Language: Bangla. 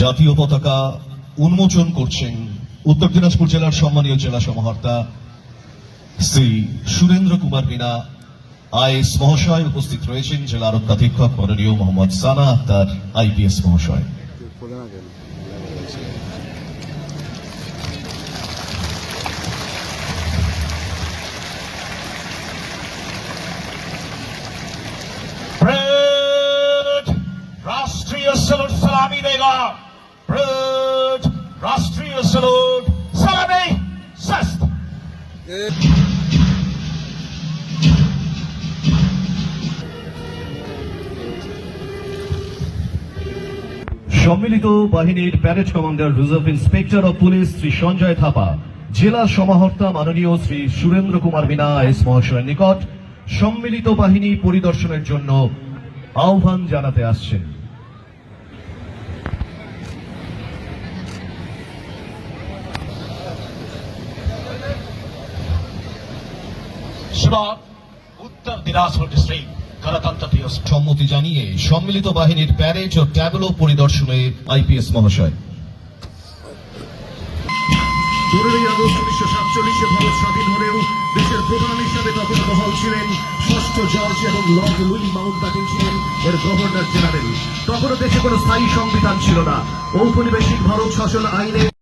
জাতীয় পতাকা উন্মোচন করছেন উত্তর দিনাজপুর জেলার সম্মানীয় জেলা সমাহর্তা শ্রী সুরেন্দ্র কুমার মিনা আইএস মহাশয় উপস্থিত রয়েছেন জেলা আরক্ষাধীক্ষক মরণীয় মোহাম্মদ সানা আক্তার, আইপিএস মহাশয়। রাষ্ট্রীয় স্যালুট, সালামি দেগা রাষ্ট্রীয় স্যালুট, সালামি স্বাস্থ্য সম্মিলিত বাহিনীর parade commander reserve inspector of police Shri Sanjay Thapa, জেলা সমাহর্তা মাননীয় শ্রী সুরেন্দ্র কুমার মিনা, এস মহাশয়ের নিকট সম্মিলিত বাহিনী পরিদর্শনের জন্য আহ্বান জানাতে আসছেন। উত্তর দিনাজপুর ডিস্ট্রিক্ট সম্মতি জানিয়ে সম্মিলিত বাহিনীর প্যারেড ও ট্যাবলো পরিদর্শনে আইপিএস মহাশয়। আগস্ট উনিশশো ভারত স্বাধীন হলেও দেশের প্রধান হিসাবে ছিলেন এবং এর গভর্নর জেনারেল। তখনও দেশে কোনো স্থায়ী সংবিধান ছিল না। ঔপনিবেশিক ভারত শাসন আইনে